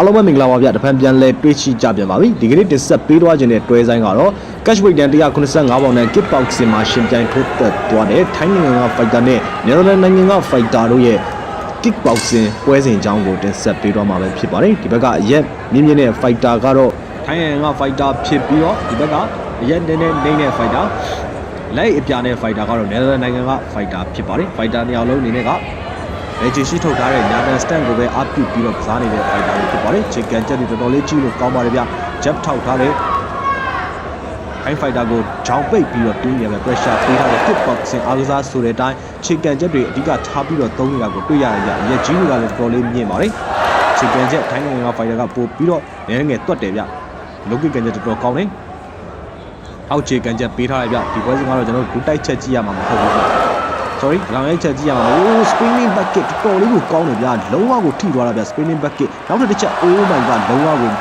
အားလုံးပဲမင်္ဂလာပါဗျတဖန်ပြန်လဲတွေ့ရှိကြပြန်ပါပြီဒီကနေ့တင်ဆက်ပေးသွားခြင်းတဲ့တွဲဆိုင်ကတော့ cash weight တန်185ပေါင်နဲ့ kick boxing မှာရှင်ပြိုင်ထိုးသက်သွားတဲ့ထိုင်းနိုင်ငံက fighter နဲ့ Netherlands နိုင်ငံက fighter တို့ရဲ့ kick boxing ပွဲစဉ်အကြောင်းကိုတင်ဆက်ပေးသွားမှာပဲဖြစ်ပါတယ်ဒီဘက်ကအရက်မြင့်မြင့်တဲ့ fighter ကတော့ထိုင်းနိုင်ငံက fighter ဖြစ်ပြီးတော့ဒီဘက်ကအရက်နည်းနည်းနေတဲ့ fighter လက်အပြာနဲ့ fighter ကတော့ Netherlands နိုင်ငံက fighter ဖြစ်ပါတယ် fighter နှစ်ယောက်လုံးအနေနဲ့က လေချီရှိထုတ်ထားတဲ့ညာတန်စတန်ကိုပဲအပြုတ်ပြီးတော့ကစားနေတဲ့ fighter တွေဖြစ်ပါတယ်ချီကန်ချက်တွေတော်တော်လေးကြီးလို့ကောင်းပါတယ်ဗျဂျက်ထောက်ထားတဲ့ခိုင်း fighter ကိုဂျောင်ပိတ်ပြီးတော့တင်းနေရမယ် pressure ပေးထားတဲ့ kick boxing အားကစားဆိုတဲ့အတိုင်းချီကန်ချက်တွေအဓိကထားပြီးတော့သုံးနေတာကိုတွေ့ရတယ်ဗျအရက်ကြီးတွေကလည်းတော်တော်လေးမြင့်ပါတယ်ချီကန်ချက်ထိုင်းနိုင်ငံက fighter ကပို့ပြီးတော့ငယ်ငယ်တွတ်တယ်ဗျလောကီကန်ချက်တော်တော်ကောင်းတယ်အောက်ချီကန်ချက်ပေးထားရဗျဒီပွဲစဉ်ကတော့ကျွန်တော်တို့ဂူတိုက်ချက်ကြည့်ရမှာမဟုတ်ဘူးဗျ sorry လောင်ရိုက်ချက်ကြည့်ရမှာမဟုတ် spinning bucket တော်တော်လေးကိုကောင်းတယ်ဗျာလုံးဝကိုထိသွားတာဗျာ spinning bucket နောက်တစ်ချက် oh my god လုံးဝကို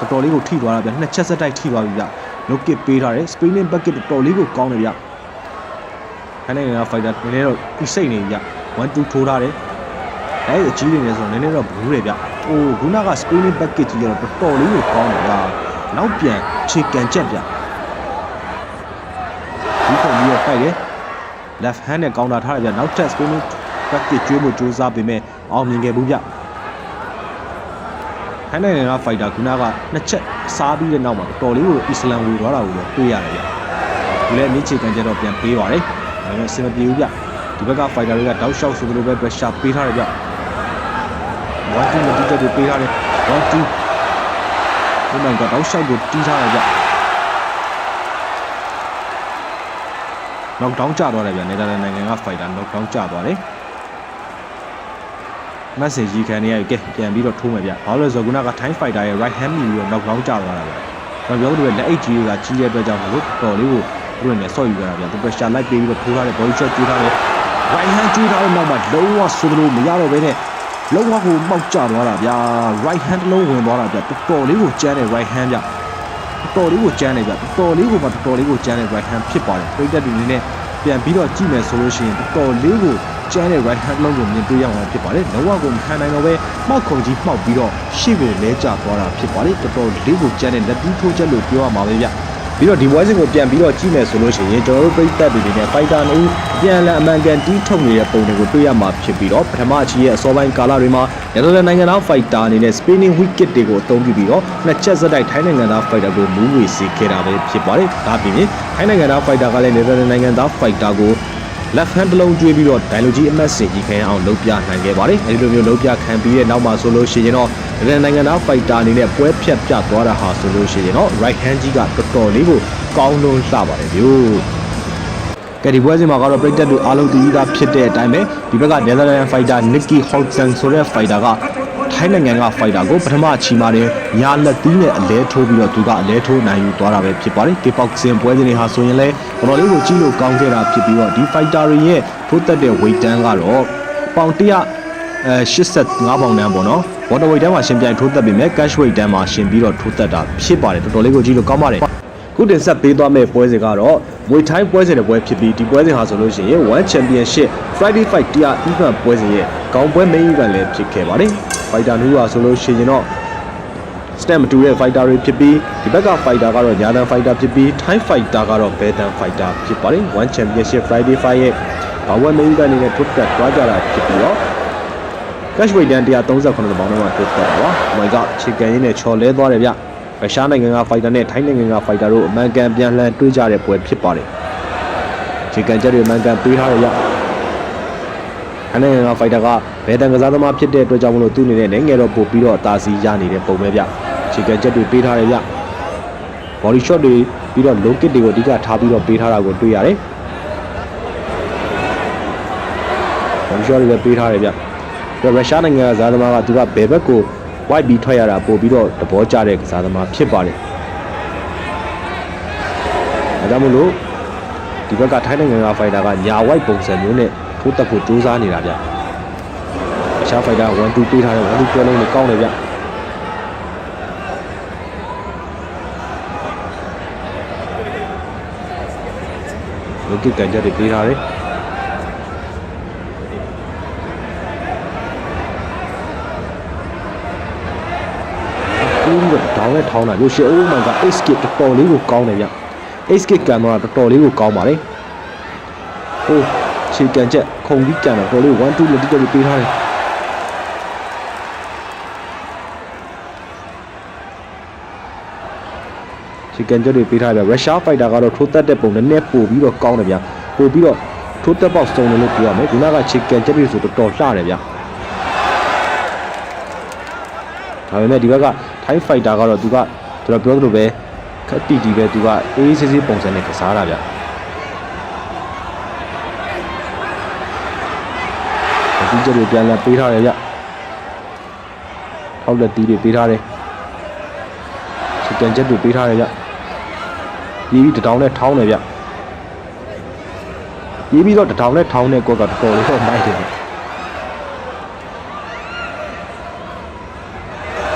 တော်တော်လေးကိုထိသွားတာဗျာနှစ်ချက်ဆက်တိုက်ထိသွားပြီဗျာ look it ပေးထားတယ် spinning bucket တော်တော်လေးကိုကောင်းတယ်ဗျာခိုင်းနေက fighter နည်းနည်းတော့ဒီစိတ်နေဗျာ1 2ထိုးထားတယ်အဲအကြီးနေနေဆိုတော့နည်းနည်းတော့ဘူးတယ်ဗျ။အိုးခုနက spinning bucket ကြီးကတော့တော်တော်လေးကိုကောင်းတယ်ဗျာ။နောက်ပြန်ခြေကန်ချက်ဗျာ။ဒီပုံကြီးတော့တိုက်တယ် left hand နဲ့ counter ထားရဗျနောက်ထပ် spinning practice ကျွေးမှုစူးစမ်းပေမဲ့အောင်မြင်ခဲ့ဘူးဗျဟန်နိုင်ငံက fighter ခုနကနှစ်ချက်စားပြီးတဲ့နောက်မှာတော်လေးကိုအစ္စလမ်ဝေသွားတာကိုလည်းတွေ့ရတယ်ဗျဒီလည်းအမြင့်ချေကန်ချက်တော့ပြန်ပေးပါတယ်ဒါပေမဲ့အဆင်မပြေဘူးဗျဒီဘက်က fighter တွေကတောက်လျှောက်ဆိုသလိုပဲ pressure ပေးထားတယ်ဗျ1 2မတိတက်တွေပေးထားတယ်1 2 Oh my god တောက်လျှောက်ကိုတီးထားတယ်ဗျ knock down ကျသွားတယ်ဗျနယ်သာလန်နိုင်ငံက fighter knock down ကျသွားတယ်မက်ဆေကြီးခံနေရကဲပြန်ပြီးတော့ထိုးမယ်ဗျဘာလို့လဲဆိုတော့ခုနက time fighter ရဲ့ right hand မြည်ပြီးတော့ knock down ကျသွားတာဗျကျွန်တော်ပြောလို့လက်အိတ်ကြီးကကြီးတဲ့အတွက်ကြောင့်မလို့တော်လေးကိုသူတို့နဲ့ဆော့ယူကြတာဗျသူ pressure လိုက်ပေးပြီးတော့ထိုးထားတယ် body shot ကျူးထားတယ် right hand ကျူးထားတဲ့နောက်မှာလုံးဝဆိုလို့မရတော့ဘဲနဲ့လုံးဝကိုမောက်ကျသွားတာဗျာ right hand လုံးဝင်သွားတာဗျတော်တော်လေးကိုကျန်းတဲ့ right hand ဗျ တော်တော်လေးကိုကျန်းနေဗျတော်တော်လေးကိုမှတော်တော်လေးကိုကျန်းတဲ့ right hand ဖြစ်ပါတယ်ပြိတက်တွေအနေနဲ့ပြန်ပြီးတော့ကြည့်မယ်ဆိုလို့ရှိရင်တော်တော်လေးကိုကျန်းတဲ့ right hand လုံးကိုမြင်တွေ့ရမှာဖြစ်ပါတယ်လုံးဝကိုမခံနိုင်တော့ပဲမှောက်ခုံကြီးမှောက်ပြီးတော့ရှေ့ကိုလဲကျသွားတာဖြစ်ပါတယ်တော်တော်လေးကိုကျန်းတဲ့လက်ပြီးထိုးချက်လို့ပြောရမှာပဲဗျ ပြီးတော့ဒီ voice ကိုပြန်ပြီးတော့ကြည့်မယ်ဆိုလို့ရှိရင်ကျွန်တော်တို့ပြိတက်တွေနဲ့ fighter နှစ်ဦးပြန်လည်အမှန်ကန်တီးထုတ်နေတဲ့ပုံတွေကိုတွေ့ရမှာဖြစ်ပြီးတော့ပထမအချီရဲ့အစောပိုင်းကာလတွေမှာ Netherlands နိုင်ငံသား fighter အနေနဲ့ spinning wicket တွေကိုအသုံးပြုပြီးတော့နှစ်ချက်စက်တိုက်ထိုင်းနိုင်ငံသား fighter ကိုမူးဝေစေခဲ့တာပဲဖြစ်ပါတယ်။ဒါပြင်ထိုင်းနိုင်ငံသား fighter ကလည်း Netherlands နိုင်ငံသား fighter ကို left hand တစ်လုံးကျွေးပြီးတော့ဒိုင်လိုကြီးအမတ်စင်ကြီးခံရအောင်လုပ်ပြနိုင်ခဲ့ပါတယ်။အဲဒီလိုမျိုးလုပ်ပြခံပြီးတဲ့နောက်မှာဆိုလို့ရှိရင်တော့ ဒီနိုင်ငံသား fighter အနေနဲ့ပွဲဖြတ်ပြသွားတာဟာဆိုလို့ရှိရင်တော့ right hand ကြီးကတော်တော်လေးကိုကောင်းလုံးလှပါတယ်ဗျို့။ကဲဒီပွဲစဉ်မှာကတော့ပြိတက်လူအားလုံးတည်ပြီးသားဖြစ်တဲ့အတိုင်းပဲဒီဘက်က Netherlands fighter Nicky Hodgson ဆိုတဲ့ fighter ကထိုင်းနိုင်ငံက fighter ကိုပထမချီမာတယ်ညာလက်သီးနဲ့အလဲထိုးပြီးတော့သူကအလဲထိုးနိုင်ယူသွားတာပဲဖြစ်ပါတယ် kickboxing ပွဲစဉ်တွေဟာဆိုရင်လည်းတော်တော်လေးကိုကြီးလို့ကောင်းခဲ့တာဖြစ်ပြီးတော့ဒီ fighter တွေရဲ့ထိုးသက်တဲ့ weight တန်းကတော့ပေါင်100 အဲ85ပေါင်တန်းပေါ့နော် water weight တန်းမှာရှင်ပြိုင်ထိုးသက်ပေမဲ့ cash weight တန်းမှာရှင်ပြီးတော့ထိုးသက်တာဖြစ်ပါတယ်တော်တော်လေးကိုကြီးလို့ကောင်းပါတယ်ခုတင်ဆက်ပေးသွားမယ့်ပွဲစဉ်ကတော့မွေထိုင်းပွဲစဉ်တစ်ပွဲဖြစ်ပြီးဒီပွဲစဉ်ဟာဆိုလို့ရှိရင် One Championship Friday Fight တရား event ပွဲစဉ်ရဲ့ခေါင်းပွဲ main event လည်းဖြစ်ခဲ့ပါတယ် fighter 2ဟာဆိုလို့ရှိရင်တော့ stem မတူတဲ့ fighter တွေဖြစ်ပြီးဒီဘက်က fighter ကတော့ညာတန် fighter ဖြစ်ပြီး Thai fighter ကတော့ဘဲတန် fighter ဖြစ်ပါတယ် One Championship Friday Fight ရဲ့ဘာဝမေးကနေနဲ့ထုတ်တက်သွားကြတာဖြစ်ပြီးတော့ cash weight တန်း138ပေါင်တော့ထုတ်တက်တာပါ oh my god ချီကန်ရင်းနဲ့ချော်လဲသွားတယ်ဗျရုရှားနိုင်ငံက fighter နဲ့ထိုင်းနိုင်ငံက fighter တို့အမှန်ကန်ပြန်လှန်တွေ့ကြတဲ့ပွဲဖြစ်ပါတယ်ချီကန်ချက်တွေအမှန်ကန်ပေးထားရရအနေနဲ့က fighter ကဘယ်တန်ကစားသမားဖြစ်တဲ့အတွက်ကြောင့်မလို့သူ့အနေနဲ့လည်းငယ်တော့ပို့ပြီးတော့အသာစီးရနေတဲ့ပုံပဲဗျချီကန်ချက်တွေပေးထားတယ်ဗျ body shot တွေပြီးတော့ low kick တွေကိုအဓိကထားပြီးတော့ပေးထားတာကိုတွေ့ရတယ် body shot တွေလည်းပေးထားတယ်ဗျ ပြီးတော့ရုရှားနိုင်ငံကစားသမားကသူကဘယ်ဘက်ကို white ပြီးထွက်ရတာပို့ပြီးတော့သဘောကျတဲ့ကစားသမားဖြစ်ပါတယ်အဲဒါမို့လို့ဒီဘက်ကထိုင်းနိုင်ငံက fighter ကညာ white ပုံစံမျိုးနဲ့ထိုးတက်ဖို့ကြိုးစားနေတာဗျရုရှား fighter 1 2ပေးထားတယ်1 2ပြောလုံးနဲ့ကောင်းတယ်ဗျလောကီကန်ကြတွေပေးထားတယ် ပြီးတော့ဒေါင်းနဲ့ထောင်းတာရုပ်ရှင် oh my god ace kick တော်တော်လေးကိုကောင်းတယ်ဗျ ace kick ကန်တော့တော်တော်လေးကိုကောင်းပါလေဟိုခြေကန်ချက်ခုံပြီးကန်တော့တော်လေး1 2လက်တိတက်ပြီးပေးထားတယ်ခြေကန်ချက်တွေပေးထားတယ်ဗျ Russia fighter ကတော့ထိုးတက်တဲ့ပုံနဲ့နည်းပို့ပြီးတော့ကောင်းတယ်ဗျပို့ပြီးတော့ထိုးတက်ပေါက်စုံတယ်လို့ပြောရမယ်ခုနကခြေကန်ချက်တွေဆိုတော်တော်လှတယ်ဗျဒါပေမဲ့ဒီဘက်က Thai fighter ကတော့သူကကျွန်တော်ပြောသလိုပဲခက်တီတီပဲသူကအေးအေးဆေးဆေးပုံစံနဲ့ကစားတာဗျဒီကြတွေပြန်လာပေးထားတယ်ဗျထောက်လက်တီးတွေပေးထားတယ်စကန်ချက်တွေပေးထားတယ်ဗျပြီးပြီးတထောင်နဲ့ထောင်းတယ်ဗျပြီးပြီးတော့တထောင်နဲ့ထောင်းတဲ့ကောကတော်တော်လေးတော့မိုက်တယ်ဗျ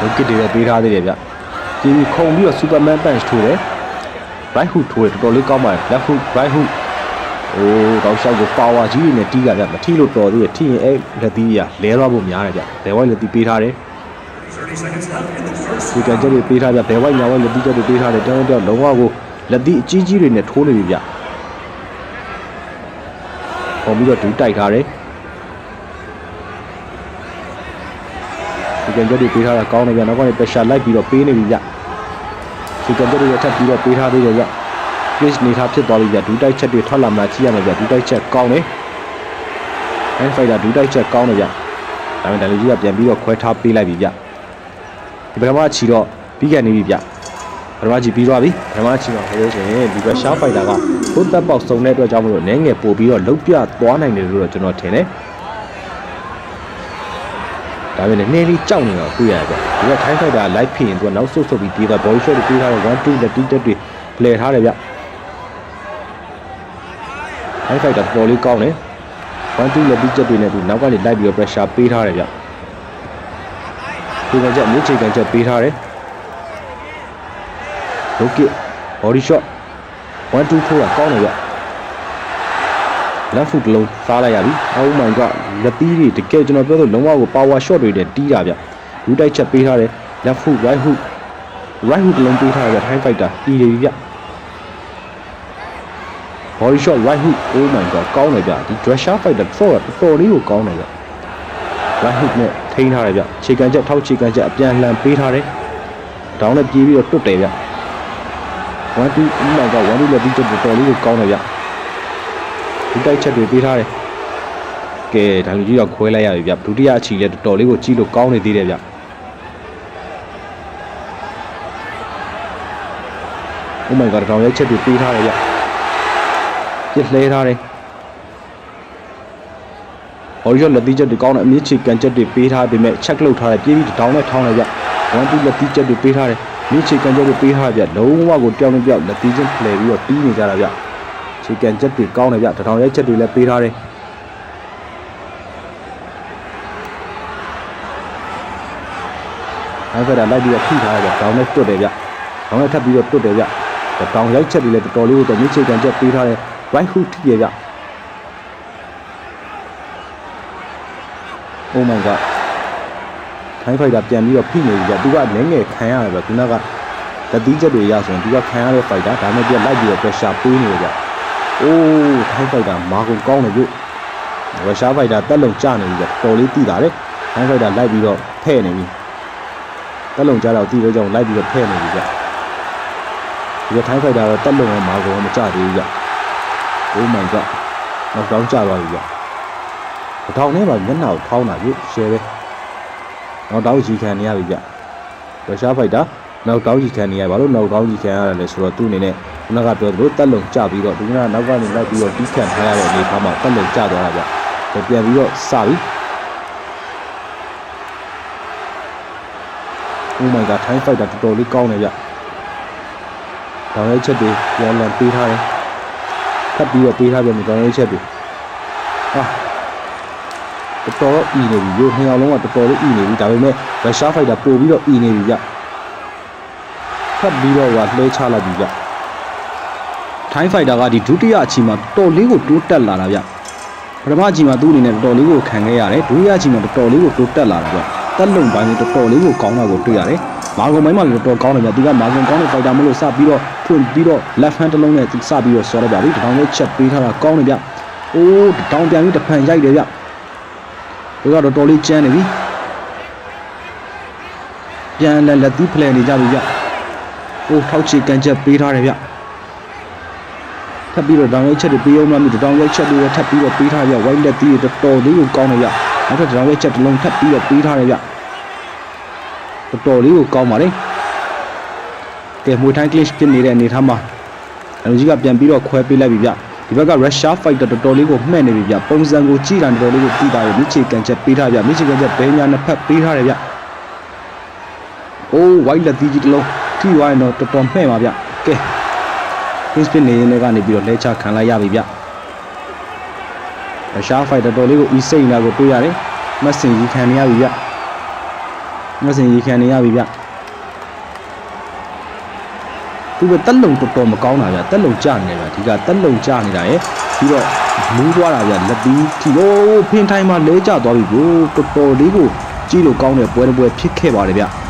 က်ကစ်တွေလည်းပေးထားသေးတယ်ဗျဒီခုံပြီးတော့ Superman punch ထိုးတယ် right hook ထိုးတယ်တော်တော်လေးကောင်းပါတယ် left hook right hook အိုးတော့ရှောက်ကို power ကြီးတွေနဲ့တီးကြဗျမထီလို့တော်သေးတယ်ထိရင်အဲ့လက်သီးကြီးကလဲသွားဖို့များတယ်ဗျဘယ်ဝိုင်းလက်သီးပေးထားတယ်ဒီကကြက်တွေပေးထားဗျဘယ်ဝိုင်းညာဝိုင်းလက်သီးကြက်တွေပေးထားတယ်တောင်းတောင်းလုံးဝကိုလက်သီးအကြီးကြီးတွေနဲ့ထိုးနေပြီဗျပုံပြီးတော့ဒူးတိုက်ထားတယ် ကန်ချက်တွေပေးထားတာကောင်းတယ်ဗျနောက်ကနေ pressure လိုက်ပြီးတော့ပေးနေပြီဗျဒီကန်ချက်တွေထပ်ပြီးတော့ပေးထားသေးတယ်ဗျ case နေထားဖြစ်သွားပြီဗျဒူးတိုက်ချက်တွေထွက်လာမှကြည့်ရမယ်ဗျဒူးတိုက်ချက်ကောင်းတယ် hand fighter ဒူးတိုက်ချက်ကောင်းတယ်ဗျဒါပေမဲ့ဒါလူကြီးကပြန်ပြီးတော့ခွဲထားပေးလိုက်ပြီဗျဒီပထမချီတော့ပြီးကန်နေပြီဗျပထမချီပြီးသွားပြီပထမချီတော့ဟဲလို့ဆိုရင်ဒီ pressure fighter ကဘုတ်သက်ပေါက်စုံတဲ့အတွက်ကြောင့်မလို့နည်းငယ်ပို့ပြီးတော့လုတ်ပြသွားနိုင်တယ်လို့တော့ကျွန်တော်ထင်တယ် ဒါပေမဲ့လည်းနည်းလေးကြောက်နေတော့တွေ့ရတယ်ဗျဒီကထိုင်းဖိုက်တာလိုက်ဖိရင်သူကနောက်ဆုတ်ဆုတ်ပြီးပြေးသွား body shot တွေပြေးထားတယ်1 2လက်တီးတက်တွေဖလှယ်ထားတယ်ဗျထိုင်းဖိုက်တာပေါ်လေးကောင်းတယ်1 2လက်တီးချက်တွေနဲ့သူနောက်ကနေလိုက်ပြီးတော့ pressure ပေးထားတယ်ဗျဒီကကြက်မြေချိန်ကန်ချက်ပေးထားတယ် low kick body shot 1 2ထိုးတာကောင်းတယ်ဗျ left foot တစ်လုံးစားလိုက်ရပြီ oh my god လက်သီးတွေတကယ်ကျွန်တော်ပြောလို့လုံးဝကို power shot တွေနဲ့တီးတာဗျလူတိုက်ချက်ပေးထားတယ် left foot right hook right hook တစ်လုံးပေးထားတယ်ဗျ high fighter တီးတယ်ပြီဗျ body shot right hook oh my god ကောင်းတယ်ဗျဒီ dresser fighter တော့တော်တော်လေးကိုကောင်းတယ်ဗျ right hook နဲ့ထိန်းထားတယ်ဗျခြေကန်ချက်ထောက်ခြေကန်ချက်အပြန်လှန်ပေးထားတယ်ဒေါင်းနဲ့ပြေးပြီးတော့တွတ်တယ်ဗျ1 2 oh my god 1 2လက်ပြီးတော့တော်တော်လေးကိုကောင်းတယ်ဗျ ဒီတိုက်ချက်တွေပေးထားတယ်ကဲဒါလူကြီးတော့ခွဲလိုက်ရပြီဗျဒုတိယအချီလည်းတော်တော်လေးကိုကြည့်လို့ကောင်းနေသေးတယ်ဗျ Oh my god တောင်ရိုက်ချက်တွေပေးထားတယ်ဗျပြစ်လှဲထားတယ်ဟော်ရီလက်သီးချက်တွေကောင်းတယ်အမြင့်ချီကန်ချက်တွေပေးထားပေမဲ့ချက်လုပ်ထားတယ်ပြေးပြီးတောင်းနဲ့ထောင်းလိုက်ဗျ1 2လက်သီးချက်တွေပေးထားတယ်မြင့်ချီကန်ချက်တွေပေးထားတယ်ဗျလုံးဝကိုတောင်းနေပြောက်လက်သီးချင်းဖလှယ်ပြီးတော့တီးနေကြတာဗျ ခြေကန်ချက်တွေကောင်းတယ်ဗျတထောင်ရိုက်ချက်တွေလည်းပေးထားတယ်အဲ့ဒါလိုက်ပြီးတော့ထိထားတယ်ဗျတောင်းနဲ့တွတ်တယ်ဗျတောင်းနဲ့ထပ်ပြီးတော့တွတ်တယ်ဗျတောင်းရိုက်ချက်တွေလည်းတော်တော်လေးကိုတော့မြင့်ခြေကန်ချက်ပေးထားတယ် right hook ထိရဗျ Oh my god ထိုင်းဖိုက်တာပြန်ပြီးတော့ဖိနေပြီဗျသူကလည်းငယ်ခံရတယ်ဗျခုနကလက်သီးချက်တွေရဆိုရင်သူကခံရတဲ့ဖိုက်တာဒါမဲ့ပြလိုက်ပြီးတော့ pressure ပေးနေတယ်ဗျ အိုးထိုင်းဖိုက်တာမာကုန်ကောင်းတယ်ပြုရုရှားဖိုက်တာတက်လုံကျနေပြီတော်လေးတိတာလေထိုင်းဖိုက်တာလိုက်ပြီးတော့ဖဲ့နေပြီတက်လုံကျတော့တိလို့ကြောင့်လိုက်ပြီးတော့ဖဲ့နေပြီဗျဒီထိုင်းဖိုက်တာတော့တက်လုံနဲ့မာကုန်မကျသေးဘူးဗျ Oh my god နောက်တော့ကျသွားပြီဗျတထောင်နဲ့ပါမျက်နှာကိုထောင်းတာပြုရှယ်ပဲနောက်တော့ကြီးခံနေရပြီဗျရုရှားဖိုက်တာ နောက်တောင်းကြီးခံနေရဘာလို့နောက်တောင်းကြီးခံရတာလဲဆိုတော့သူ့အနေနဲ့ခုနကပြောသလိုတက်လုံကြပြီးတော့ဒီကနေ့နောက်ကနေလိုက်ပြီးတော့တီးခံထားရတဲ့အနေအထားမှာတက်လုံကြသွားတာဗျဒါပြန်ပြီးတော့စပြီ Oh my god time fighter တော်တော်လေးကောင်းတယ်ဗျ။ဒေါင်းရဲချက်တွေပြန်လည်ပေးထားတယ်။ထပ်ပြီးတော့ပေးထားပြန်ပြီဒေါင်းရဲချက်တွေ။ဟာတော်တော်အီနေပြီရိုးနှစ်ယောက်လုံးကတော်တော်လေးအီနေပြီဒါပေမဲ့ Russia fighter ပို့ပြီးတော့အီနေပြီဗျ။ ထပ်ပြီးတော့ကလှဲချလိုက်ပြီဗျ။ Time fighter ကဒီဒုတိယအချိန်မှာတော်လေးကိုတိုးတက်လာတာဗျ။ပထမအချိန်မှာသူ့အနေနဲ့တော်တော်လေးကိုခံခဲ့ရတယ်ဒုတိယအချိန်မှာတော်တော်လေးကိုတိုးတက်လာတာဗျ။တက်လုံပိုင်းကိုတော်တော်လေးကိုကောင်းတာကိုတွေ့ရတယ်မာဂွန်ပိုင်းမှာလည်းတော်တော်ကောင်းတယ်ဗျသူကမာဂွန်ကောင်းတဲ့ fighter မလို့စပြီးတော့ဖွင့်ပြီးတော့ left hand တစ်လုံးနဲ့စပြီးတော့ဆော်လိုက်ပါပြီတောင်လေးချက်ပေးထားတာကောင်းတယ်ဗျအိုးတောင်ပြန်ပြီးတစ်ဖန်ရိုက်တယ်ဗျသူကတော့တော်တော်လေးကျန်းနေပြီပြန်လက်လက်သီးဖလှယ်နေကြပြီဗျ အိုးထောက်ချေကန်ချက်ပေးထားတယ်ဗျထပ်ပြီးတော့တောင်ရိုက်ချက်တွေပေးအောင်မှမသိတောင်ရိုက်ချက်တွေထပ်ပြီးတော့ပေးထားရဗျ white လက်သီးတွေတော်တော်လေးကိုကောင်းတယ်ဗျနောက်ထပ်တောင်ရိုက်ချက်တစ်လုံးထပ်ပြီးတော့ပေးထားတယ်ဗျတော်တော်လေးကိုကောင်းပါလေကဲမွေထိုင်း glitch ဖြစ်နေတဲ့အနေထားမှာအလူကြီးကပြန်ပြီးတော့ခွဲပေးလိုက်ပြီဗျဒီဘက်က Russia fighter တော်တော်လေးကိုမှဲ့နေပြီဗျပုံစံကိုကြည့်တာတော်တော်လေးကိုသိတာရမြစ်ချေကန်ချက်ပေးထားဗျမြစ်ချေကန်ချက်ဘဲညာနှစ်ဖက်ပေးထားတယ်ဗျအိုး white လက်သီးကြီးတစ်လုံး ထိသွားရင်တော့တော်တော်မှဲ့ပါဗျကဲ Chris Pin နေနေကနေပြီးတော့လဲချခံလိုက်ရပြီဗျရုရှား fighter တော်လေးကို e စိတ်နာကိုတွေ့ရတယ်မတ်စင်ကြီးခံနေရပြီဗျမတ်စင်ကြီးခံနေရပြီဗျသူကတက်လုံတော်တော်မကောင်းတာဗျတက်လုံကြနေတယ်ဗျဒီကတက်လုံကြနေတာရယ်ပြီးတော့မူးသွားတာဗျလက်ပြီးထီအိုးဖင်ထိုင်မှာလဲကျသွားပြီဘို့တော်တော်လေးကိုကြည့်လို့ကောင်းတဲ့ပွဲတစ်ပွဲဖြစ်ခဲ့ပါတယ်ဗျ